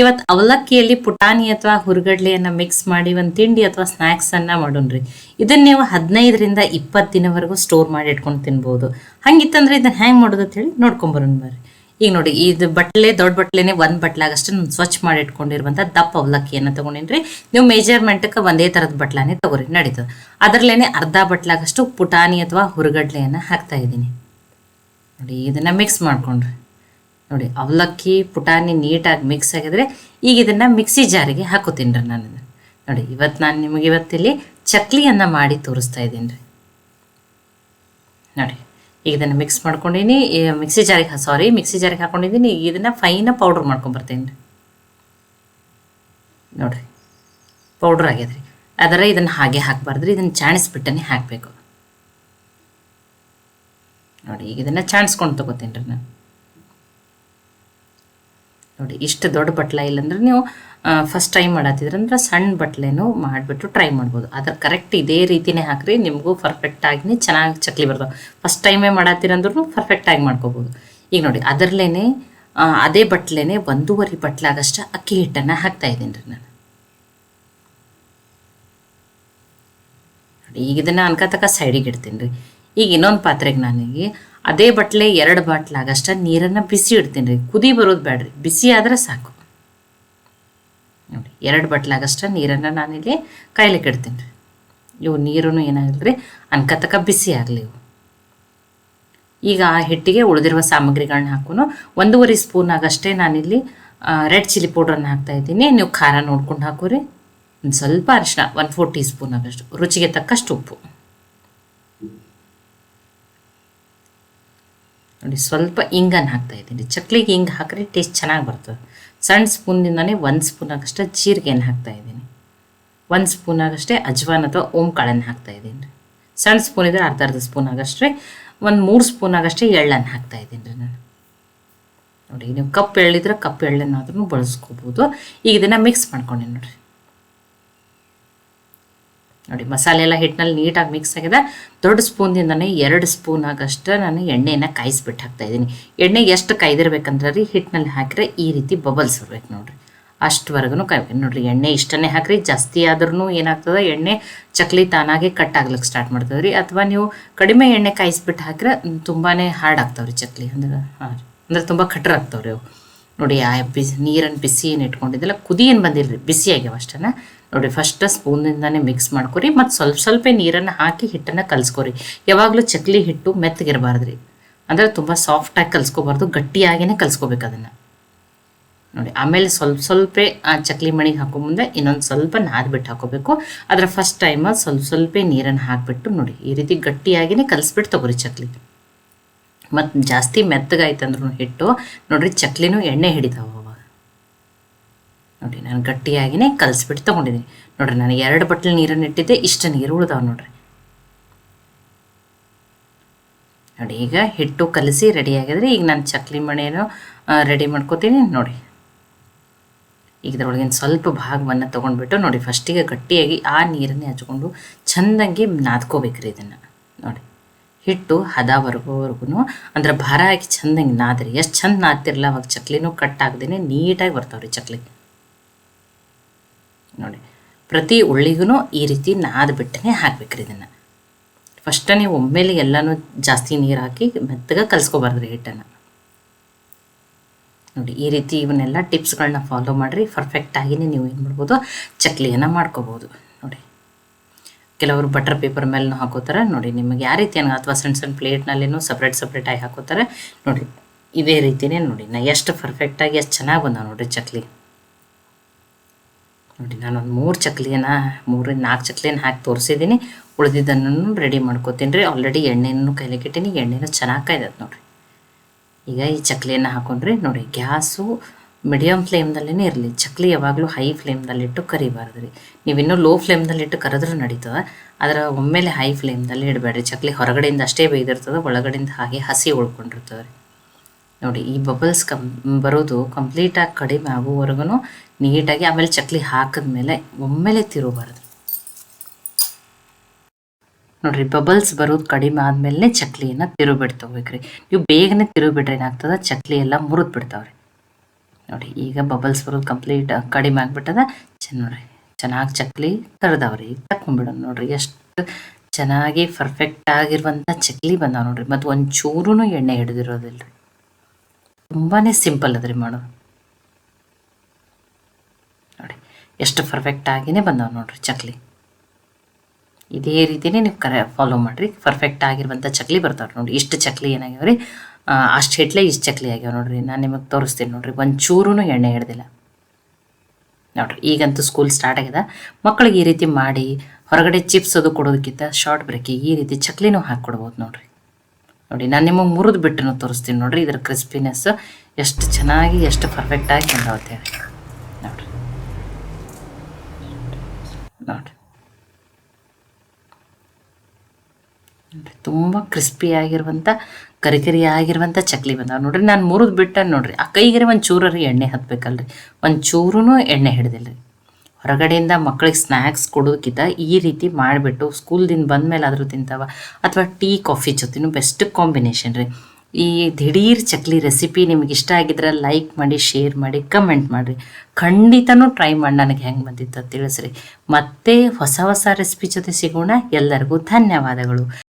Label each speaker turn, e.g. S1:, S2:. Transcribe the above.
S1: ಇವತ್ತು ಅವಲಕ್ಕಿಯಲ್ಲಿ ಪುಟಾಣಿ ಅಥವಾ ಹುರುಗಡ್ಲೆಯನ್ನು ಮಿಕ್ಸ್ ಮಾಡಿ ಒಂದು ತಿಂಡಿ ಅಥವಾ ಸ್ನ್ಯಾಕ್ಸನ್ನು ಮಾಡೋಣ್ರಿ. ಇದನ್ನ ನೀವು ಹದಿನೈದರಿಂದ ಇಪ್ಪತ್ತು ದಿನವರೆಗೂ ಸ್ಟೋರ್ ಮಾಡಿ ಇಟ್ಕೊಂಡು ತಿನ್ಬೋದು. ಹಂಗಿತ್ತಂದ್ರೆ ಇದನ್ನ ಹ್ಯಾಂಗ್ ಮಾಡೋದು ಅಂತ ಹೇಳಿ ನೋಡ್ಕೊಂಬರೋಣ ಬರ್ರಿ. ಈಗ ನೋಡಿ, ಇದು ಬಟ್ಲೆ, ದೊಡ್ಡ ಬಟ್ಲೆನೆ ಒಂದು ಬಟ್ಲಾಗಷ್ಟು ನಾನು ಸ್ವಚ್ಛ ಮಾಡಿ ಇಟ್ಕೊಂಡಿರುವಂಥ ದಪ್ಪ ಅವಲಕ್ಕಿಯನ್ನು ತೊಗೊಂಡಿನ್ರಿ. ನೀವು ಮೇಜರ್ಮೆಂಟ್ಗೆ ಒಂದೇ ಥರದ ಬಟ್ಲಾನೆ ತಗೋರಿ, ನಡೀತದೆ. ಅದರಲ್ಲೇ ಅರ್ಧ ಬಟ್ಲಾಗಷ್ಟು ಪುಟಾಣಿ ಅಥವಾ ಹುರುಗಡ್ಲೆಯನ್ನು ಹಾಕ್ತಾ ಇದ್ದೀನಿ. ನೋಡಿ, ಇದನ್ನು ಮಿಕ್ಸ್ ಮಾಡ್ಕೊಂಡ್ರಿ. ನೋಡಿ, ಅವಲಕ್ಕಿ, ಪುಟಾಣಿ ನೀಟಾಗಿ ಮಿಕ್ಸ್ ಆಗಿದ್ರೆ ಈಗ ಇದನ್ನು ಮಿಕ್ಸಿ ಜಾರಿಗೆ ಹಾಕೋತೀನಿ ರೀ ನಾನು ನೋಡಿ ಇವತ್ತು ನಾನು ನಿಮಗೆ ಇವತ್ತಿಲ್ಲಿ ಚಕ್ಲಿಯನ್ನು ಮಾಡಿ ತೋರಿಸ್ತಾ ಇದ್ದೀನಿ ರೀ. ನೋಡಿ, ಈಗ ಇದನ್ನು ಮಿಕ್ಸ್ ಮಾಡ್ಕೊಂಡಿನಿ. ಮಿಕ್ಸಿ ಜಾರಿಗೆ ಸಾರಿ ಮಿಕ್ಸಿ ಜಾರಿಗೆ ಹಾಕೊಂಡಿದ್ದೀನಿ. ಈಗ ಇದನ್ನು ಫೈನ ಪೌಡ್ರ್ ಮಾಡ್ಕೊಂಬರ್ತೀನಿ ರೀ. ನೋಡಿರಿ ಪೌಡ್ರ್ ಆಗ್ಯದ್ರಿ ಅದರ ಇದನ್ನು ಹಾಗೆ ಹಾಕಬಾರ್ದ್ರಿ ಇದನ್ನು ಚಾಣಿಸ್ಬಿಟ್ಟನೆ ಹಾಕಬೇಕು. ನೋಡಿ, ಈಗ ಇದನ್ನು ಚಾಣಿಸ್ಕೊಂಡು ತಗೋತೀನಿ ರೀ ನಾನು. ನೋಡಿ, ಇಷ್ಟು ದೊಡ್ಡ ಬಟ್ಲ ಇಲ್ಲಂದ್ರೆ ನೀವು ಫಸ್ಟ್ ಟೈಮ್ ಮಾಡತ್ತಿದ್ರಂದ್ರೆ ಸಣ್ಣ ಬಟ್ಲೆನೂ ಮಾಡಿಬಿಟ್ಟು ಟ್ರೈ ಮಾಡ್ಬೋದು. ಅದ್ರ ಕರೆಕ್ಟ್ ಇದೇ ರೀತಿನೇ ಹಾಕ್ರಿ, ನಿಮಗೂ ಪರ್ಫೆಕ್ಟಾಗಿ ಚೆನ್ನಾಗಿ ಚಕ್ಲಿ ಬರ್ತಾವೆ. ಫಸ್ಟ್ ಟೈಮೇ ಪರ್ಫೆಕ್ಟ್ ಆಗಿ ಮಾಡ್ಕೋಬೋದು. ಈಗ ನೋಡಿ ಅದರಲ್ಲೇ ಅದೇ ಬಟ್ಲೆನೆ ಒಂದೂವರೆ ಬಟ್ಲಾಗಷ್ಟು ಅಕ್ಕಿ ಹಿಟ್ಟನ್ನು ಹಾಕ್ತಾ ಇದ್ದೀನಿ ರೀ ನಾನು. ನೋಡಿ, ಈಗ ಇದನ್ನು ಅನ್ಕತಕ್ಕ ಸೈಡಿಗೆ ಇಡ್ತೀನಿ ರೀ. ಈಗ ಇನ್ನೊಂದು ಪಾತ್ರೆಗೆ ನಾನೀಗ ಅದೇ ಬಟ್ಲೆ ಎರಡು ಬಾಟ್ಲಾಗಷ್ಟ ನೀರನ್ನು ಬಿಸಿ ಇಡ್ತೀನಿ ರೀ. ಕುದಿ ಬರೋದು ಬೇಡ್ರಿ ಬಿಸಿ ಆದರೆ ಸಾಕು. ನೋಡಿ, ಎರಡು ಬಟ್ಲಾಗಷ್ಟ ನೀರನ್ನು ನಾನಿಲ್ಲಿ ಕಾಯ್ಲಿಕ್ಕೆ ಇಡ್ತೀನಿ ರೀ. ಇವು ನೀರೂ ಏನಾಗಲ್ಲ ರೀ ಅನ್ಕತಕ್ಕ ಬಿಸಿ ಆಗಲಿ ಇವು. ಈಗ ಆ ಹಿಟ್ಟಿಗೆ ಉಳಿದಿರುವ ಸಾಮಗ್ರಿಗಳನ್ನ ಹಾಕೋನು ಒಂದೂವರೆ ಸ್ಪೂನ್ ಆಗಷ್ಟೇ ನಾನಿಲ್ಲಿ ರೆಡ್ ಚಿಲ್ಲಿ ಪೌಡ್ರನ್ನ ಹಾಕ್ತಾ ಇದ್ದೀನಿ. ನೀವು ಖಾರ ನೋಡ್ಕೊಂಡು ಹಾಕೋರಿ. ಒಂದು ಸ್ವಲ್ಪ ಅರಿಶಿನ ಒನ್ ಫೋರ್ ಟೀ ಸ್ಪೂನ್ ಆಗಷ್ಟು, ರುಚಿಗೆ ತಕ್ಕಷ್ಟು ಉಪ್ಪು. ನೋಡಿ, ಸ್ವಲ್ಪ ಇಂಗನ್ನು ಹಾಕ್ತಾ ಇದ್ದೀನಿ. ಚಕ್ಲಿಗೆ ಹಿಂಗೆ ಹಾಕಿದ್ರೆ ಟೇಸ್ಟ್ ಚೆನ್ನಾಗಿ ಬರ್ತದೆ. ಸಣ್ಣ ಸ್ಪೂನ್ದಿಂದನೇ ಒಂದು ಸ್ಪೂನ್ ಆಗಷ್ಟೇ ಜೀರಿಗೆಯನ್ನು ಹಾಕ್ತಾ ಇದ್ದೀನಿ. ಒಂದು ಸ್ಪೂನ್ ಆಗಷ್ಟೇ ಅಜ್ವಾನ್ ಅಥವಾ ಓಂ ಕಾಳನ್ನು ಹಾಕ್ತಾ ಇದ್ದೀನಿ. ರೀ ಸಣ್ಣ ಸ್ಪೂನ್ ಇದ್ರೆ ಅರ್ಧ ಅರ್ಧ ಸ್ಪೂನ್ ಆಗಷ್ಟೇ ಒಂದು ಮೂರು ಸ್ಪೂನ್ ಆಗಷ್ಟೇ ಎಳ್ಳನ್ನು ಹಾಕ್ತಾ ಇದ್ದೀನಿ ರೀ ನಾನು. ನೋಡಿ, ನೀವು ಕಪ್ ಎಳ್ಳಿದ್ರೆ ಕಪ್ ಎಳ್ಳನ್ನಾದ್ರೂ ಬಳಸ್ಕೋಬೋದು. ಈಗ ಇದನ್ನು ಮಿಕ್ಸ್ ಮಾಡ್ಕೊಂಡೆ ನೋಡಿರಿ. ನೋಡಿ, ಮಸಾಲೆ ಎಲ್ಲ ಹಿಟ್ಟಿನಲ್ಲಿ ನೀಟಾಗಿ ಮಿಕ್ಸ್ ಆಗಿದೆ. ದೊಡ್ಡ ಸ್ಪೂನ್ದಿಂದನೇ ಎರಡು ಸ್ಪೂನ್ ಆಗಷ್ಟು ನಾನು ಎಣ್ಣೆನ ಕಾಯಿಸ್ಬಿಟ್ಟು ಹಾಕ್ತಾ ಇದ್ದೀನಿ. ಎಣ್ಣೆ ಎಷ್ಟು ಕಾಯ್ದಿರ್ಬೇಕಂದ್ರೆ ರೀ ಹಿಟ್ಟಿನಲ್ಲಿ ಹಾಕಿದ್ರೆ ಈ ರೀತಿ ಬಬಲ್ಸ್ ಬರ್ಬೇಕು ನೋಡಿರಿ. ಅಷ್ಟುವರೆಗೂ ಕಾಯ್ಬೇಕು. ನೋಡಿರಿ, ಎಣ್ಣೆ ಇಷ್ಟನ್ನೇ ಹಾಕ್ರಿ, ಜಾಸ್ತಿ ಆದ್ರೂ ಏನಾಗ್ತದೆ, ಎಣ್ಣೆ ಚಕ್ಲಿ ತಾನಾಗೆ ಕಟ್ ಆಗ್ಲಿಕ್ಕೆ ಸ್ಟಾರ್ಟ್ ಮಾಡ್ತದೆ ರೀ. ಅಥವಾ ನೀವು ಕಡಿಮೆ ಎಣ್ಣೆ ಕಾಯಿಸ್ಬಿಟ್ಟು ಹಾಕಿದ್ರೆ ತುಂಬಾ ಹಾರ್ಡ್ ಆಗ್ತಾವ್ರಿ ಚಕ್ಲಿ. ಅಂದ್ರೆ, ಹಾಂ ಅಂದ್ರೆ ತುಂಬ ಕಟ್ರಾಗ್ತಾವ್ರಿ ಅವು. ನೋಡಿ ಆ ಬಿಸಿ ನೀರನ್ನು ಬಿಸಿ ಏನು ಇಟ್ಕೊಂಡಿದ್ದೆಲ್ಲ ಕುದಿ ಏನು ಬಿಸಿ ಆಗ್ಯಾವ ಅಷ್ಟನ್ನ. ನೋಡಿ ಫಸ್ಟ್ ಸ್ಪೂನಿಂದಾನೇ ಮಿಕ್ಸ್ ಮಾಡ್ಕೊರಿ, ಮತ್ತು ಸ್ವಲ್ಪ ಸ್ವಲ್ಪ ನೀರನ್ನು ಹಾಕಿ ಹಿಟ್ಟನ್ನು ಕಲಿಸ್ಕೊರಿ. ಯಾವಾಗಲೂ ಚಕ್ಲಿ ಹಿಟ್ಟು ಮೆತ್ತಗಿರಬಾರ್ದು ರೀ ಅಂದರೆ ತುಂಬ ಸಾಫ್ಟಾಗಿ ಕಲಿಸ್ಕೋಬಾರ್ದು ಗಟ್ಟಿಯಾಗಿಯೇ ಕಲಿಸ್ಕೋಬೇಕು ಅದನ್ನು. ನೋಡಿ, ಆಮೇಲೆ ಸ್ವಲ್ಪ ಸ್ವಲ್ಪ ಆ ಚಕ್ಲಿ ಮಣಿಗೆ ಹಾಕೋ ಮುಂದೆ ಇನ್ನೊಂದು ಸ್ವಲ್ಪ ನಾದ್ಬಿಟ್ಟು ಹಾಕೋಬೇಕು. ಅದರ ಫಸ್ಟ್ ಟೈಮ್ ಸ್ವಲ್ಪ ಸ್ವಲ್ಪ ನೀರನ್ನು ಹಾಕಿಬಿಟ್ಟು ನೋಡಿ, ಈ ರೀತಿ ಗಟ್ಟಿಯಾಗಿಯೇ ಕಲಿಸ್ಬಿಟ್ಟು ತಗೋರಿ ಚಕ್ಲಿ. ಮತ್ತು ಜಾಸ್ತಿ ಮೆತ್ತಗಾಯ್ತಂದ್ರೂ ಹಿಟ್ಟು. ನೋಡ್ರಿ ಚಕ್ಲಿನೂ ಎಣ್ಣೆ ಹಿಡಿತಾವ ಅವಾಗ ನೋಡಿ ನಾನು ಗಟ್ಟಿಯಾಗಿನೇ ಕಲಸಿಬಿಟ್ಟು ತೊಗೊಂಡಿದ್ದೀನಿ ನೋಡ್ರಿ ನಾನು ಎರಡು ಬಟ್ಲು ನೀರನ್ನು ಇಟ್ಟಿದ್ದೆ, ಇಷ್ಟು ನೀರು ಉಳಿದಾವೆ ನೋಡ್ರಿ. ನೋಡಿ ಈಗ ಹಿಟ್ಟು ಕಲಸಿ ರೆಡಿ ಆಗಿದ್ರೆ. ಈಗ ನಾನು ಚಕ್ಲಿ ಮಣೆಯನ್ನು ರೆಡಿ ಮಾಡ್ಕೋತೀನಿ. ನೋಡಿ. ಈಗ ಇದ್ರೊಳಗಿನ ಸ್ವಲ್ಪ ಭಾಗವನ್ನು ತೊಗೊಂಡ್ಬಿಟ್ಟು ನೋಡಿ ಫಸ್ಟಿಗೆ ಗಟ್ಟಿಯಾಗಿ ಆ ನೀರನ್ನೇ ಹಚ್ಕೊಂಡು ಚೆಂದಂಗೆ ನಾದ್ಕೋಬೇಕ್ರಿ ಇದನ್ನು. ನೋಡಿ. ಹಿಟ್ಟು ಹದವರೆಗೋವರೆಗೂ ಅಂದ್ರೆ ಭಾರ ಹಾಕಿ ಚೆಂದಂಗೆ ನಾದ್ರಿ. ಎಷ್ಟು ಚಂದ ನಾದ್ತಿರಲ್ಲ ಅವಾಗ ಚಕ್ಲಿನೂ ಕಟ್ ಆಗದೇನೆ ನೀಟಾಗಿ ಬರ್ತಾವ್ರಿ ಚಕ್ಲಿ. ನೋಡಿ, ಪ್ರತಿ ಉಳ್ಳಿಗೂ ಈ ರೀತಿ ನಾದ್ಬಿಟ್ಟನೆ ಹಾಕ್ಬೇಕ್ರಿ ಇದನ್ನು. ಫಸ್ಟ್ ಒಮ್ಮೆಲೆ ಎಲ್ಲನೂ ಜಾಸ್ತಿ ನೀರು ಹಾಕಿ ಮೆತ್ತಗೆ ಕಲಿಸ್ಕೊಬಾರ್ದ್ರಿ ಹಿಟ್ಟನ್ನು. ನೋಡಿ, ಈ ರೀತಿ ಇವನ್ನೆಲ್ಲ ಟಿಪ್ಸ್ಗಳನ್ನ ಫಾಲೋ ಮಾಡಿರಿ. ಆಗಿನೇ ನೀವು ಏನು ಮಾಡ್ಬೋದು, ಚಕ್ಲಿಯನ್ನು ಮಾಡ್ಕೋಬೋದು. ಕೆಲವರು ಬಟರ್ ಪೇಪರ್ ಮೇಲೂ ಹಾಕೋತಾರೆ. ನೋಡಿ, ನಿಮಗೆ ಯಾವ ರೀತಿ ಅಥವಾ ಸಣ್ಣ ಸಣ್ಣ ಪ್ಲೇಟ್ನಲ್ಲಿನೂ ಸಪ್ರೇಟ್ ಸಪ್ರೇಟಾಗಿ ಹಾಕೋತಾರೆ. ನೋಡಿ, ಇದೇ ರೀತಿನೇ ನೋಡಿ, ನಾ ಎಷ್ಟು ಪರ್ಫೆಕ್ಟಾಗಿ ಎಷ್ಟು ಚೆನ್ನಾಗಿ ಬಂದಾವೆ ನೋಡಿರಿ ಚಕ್ಲಿ. ನೋಡಿ, ನಾನೊಂದು ಮೂರು ಚಕ್ಲಿಯನ್ನು, ಮೂರು ನಾಲ್ಕು ಚಕ್ಲಿಯನ್ನು ಹಾಕಿ ತೋರಿಸಿದ್ದೀನಿ. ಉಳಿದಿದ್ದನ್ನು ರೆಡಿ ಮಾಡ್ಕೋತೀನಿ ರೀ. ಆಲ್ರೆಡಿ ಎಣ್ಣೆನೂ ಕೈಲಿಕ್ಕೆ ಇಟ್ಟೀನಿ ಎಣ್ಣೆನೂ ಚೆನ್ನಾಗಿ ಕಾಯ್ದದ ನೋಡಿರಿ. ಈಗ ಈ ಚಕ್ಲಿಯನ್ನು ಹಾಕೊಂಡ್ರಿ ನೋಡಿ, ಗ್ಯಾಸು ಮೀಡಿಯಮ್ ಫ್ಲೇಮ್ದಲ್ಲೇ ಇರಲಿ. ಚಕ್ಲಿ ಯಾವಾಗಲೂ ಹೈ ಫ್ಲೇಮ್ದಲ್ಲಿಟ್ಟು ಕರಿಬಾರ್ದು ರೀ. ನೀವಿನ್ನೂ ಲೋ ಫ್ಲೇಮ್ದಲ್ಲಿಟ್ಟು ಕರೆದ್ರೂ ನಡೀತದೆ. ಅದರ ಒಮ್ಮೆಲೆ ಹೈ ಫ್ಲೇಮ್ದಲ್ಲಿ ಇಡಬೇಡ್ರಿ. ಚಕ್ಲಿ ಹೊರಗಡೆಯಿಂದ ಅಷ್ಟೇ ಬೇಯ್ದಿರ್ತದೆ, ಒಳಗಡೆಯಿಂದ ಹಾಗೆ ಹಸಿ ಉಳ್ಕೊಂಡಿರ್ತದೆ ರೀ. ನೋಡಿ, ಈ ಬಬಲ್ಸ್ ಕಮ್ ಬರೋದು ಕಂಪ್ಲೀಟಾಗಿ ಕಡಿಮೆ ಆಗುವವರೆಗೂ ನೀಟಾಗಿ ಆಮೇಲೆ ಚಕ್ಲಿ ಹಾಕಿದ ಮೇಲೆ ಒಮ್ಮೆಲೆ ತಿರುಗಬಾರ್ದು. ನೋಡ್ರಿ ಬಬಲ್ಸ್ ಬರೋದು ಕಡಿಮೆ ಆದ್ಮೇಲೆ ಚಕ್ಲಿಯನ್ನು ಹೋಗ್ರಿ ನೀವು ಬೇಗನೆ ತಿರುಗಿಬಿಟ್ರೆ ಏನಾಗ್ತದೆ? ಚಕ್ಲಿ ಎಲ್ಲ ಮುರಿದು ಬಿಡ್ತಾವ್ರಿ. ನೋಡಿ, ಈಗ ಬಬಲ್ಸ್ ಬರೋದು ಕಂಪ್ಲೀಟ್ ಕಡಿಮೆ ಆಗ್ಬಿಟ್ಟದ. ಚೆನ್ನ ನೋಡ್ರಿ, ಚೆನ್ನಾಗಿ ಚಕ್ಲಿ ಕರೆದವ್ರಿ. ತಕ್ಕೊಂಡ್ಬಿಡೋಣ ನೋಡ್ರಿ, ಎಷ್ಟು ಚೆನ್ನಾಗಿ ಪರ್ಫೆಕ್ಟ್ ಆಗಿರುವಂಥ ಚಕ್ಲಿ ಬಂದಾವ ನೋಡ್ರಿ. ಮತ್ತು ಒಂಚೂರು ಎಣ್ಣೆ ಹಿಡಿದಿರೋದಿಲ್ಲ ರೀ ತುಂಬಾ ಸಿಂಪಲ್ ಅದ್ರಿ ಮಾಡೋದು. ನೋಡಿ, ಎಷ್ಟು ಪರ್ಫೆಕ್ಟ್ ಆಗಿನೇ ಬಂದಾವ ನೋಡ್ರಿ ಚಕ್ಲಿ. ಇದೇ ರೀತಿನೇ ನೀವು ಕರೆ ಫಾಲೋ ಮಾಡಿರಿ. ಪರ್ಫೆಕ್ಟ್ ಆಗಿರುವಂಥ ಚಕ್ಲಿ ಬರ್ತಾವ್ರಿ ನೋಡಿ ಇಷ್ಟು ಚಕ್ಲಿ ಏನಾಗ್ಯಾವ ರೀ ಅಷ್ಟು ಹಿಟ್ಲೆ ಇಷ್ಟು ಚಕ್ಲಿ ಆಗ್ಯಾವ ನೋಡ್ರಿ. ನಾನು ನಿಮಗೆ ತೋರಿಸ್ತೀನಿ ನೋಡ್ರಿ. ಒಂಚೂರು ಎಣ್ಣೆ ಹಿಡ್ದಿಲ್ಲ. ನೋಡ್ರಿ, ಈಗಂತೂ ಸ್ಕೂಲ್ ಸ್ಟಾರ್ಟ್ ಆಗಿದೆ. ಮಕ್ಕಳಿಗೆ ಈ ರೀತಿ ಮಾಡಿ, ಹೊರಗಡೆ ಚಿಪ್ಸ್ ಅದು ಕೊಡೋದಕ್ಕಿಂತ ಶಾರ್ಟ್ ಬ್ರೇಕಿಗೆ ಈ ರೀತಿ ಚಕ್ಲಿನೂ ಹಾಕ್ಕೊಡ್ಬೋದು ನೋಡ್ರಿ. ನೋಡಿ, ನಾನು ನಿಮಗೆ ಮುರಿದು ಬಿಟ್ಟು ತೋರಿಸ್ತೀನಿ ನೋಡ್ರಿ. ಇದರ ಕ್ರಿಸ್ಪಿನೆಸ್ ಎಷ್ಟು ಚೆನ್ನಾಗಿ, ಎಷ್ಟು ಪರ್ಫೆಕ್ಟಾಗಿ ಬಂದಾವತ್ತೆ ನೋಡ್ರಿ. ನೋಡ್ರಿ. ತುಂಬ ಕ್ರಿಸ್ಪಿ ಆಗಿರುವಂಥ ಕರಿ ಕರಿ ಆಗಿರುವಂಥ ಚಕ್ಲಿ ಬಂದಾವೆ. ನೋಡ್ರಿ, ನಾನು ಮುರಿದು ಬಿಟ್ಟ ನೋಡ್ರಿ, ಆ ಕೈಗೆ ಒಂದು ಚೂರರಿ ಎಣ್ಣೆ ಹತ್ಬೇಕಲ್ರಿ. ಒಂದು ಚೂರೂ ಎಣ್ಣೆ ಹಿಡ್ದಿಲ್ರಿ. ಹೊರಗಡೆಯಿಂದ ಮಕ್ಕಳಿಗೆ ಸ್ನ್ಯಾಕ್ಸ್ ಕೊಡೋದಕ್ಕಿಂತ ಈ ರೀತಿ ಮಾಡಿಬಿಟ್ಟು ಸ್ಕೂಲ್ದಿಂದ ಬಂದಮೇಲೆ ಆದರೂ ತಿಂತಾವ. ಅಥವಾ ಟೀ, ಕಾಫಿ ಜೊತೆನೂ ಬೆಸ್ಟ್ ಕಾಂಬಿನೇಷನ್ ರೀ. ಈ ದಿಢೀರ್ ಚಕ್ಲಿ ರೆಸಿಪಿ ನಿಮ್ಗೆ ಇಷ್ಟ ಆಗಿದ್ರೆ ಲೈಕ್ ಮಾಡಿ ಶೇರ್ ಮಾಡಿ ಕಮೆಂಟ್ ಮಾಡಿರಿ. ಖಂಡಿತನೂ ಟ್ರೈ ಮಾಡಿ, ನನಗೆ ಹೆಂಗೆ ಬಂದಿತ್ತು ತಿಳಿಸ್ರಿ. ಮತ್ತೆ ಹೊಸ ಹೊಸ ರೆಸಿಪಿ ಜೊತೆ ಸಿಗೋಣ. ಎಲ್ಲರಿಗೂ ಧನ್ಯವಾದಗಳು.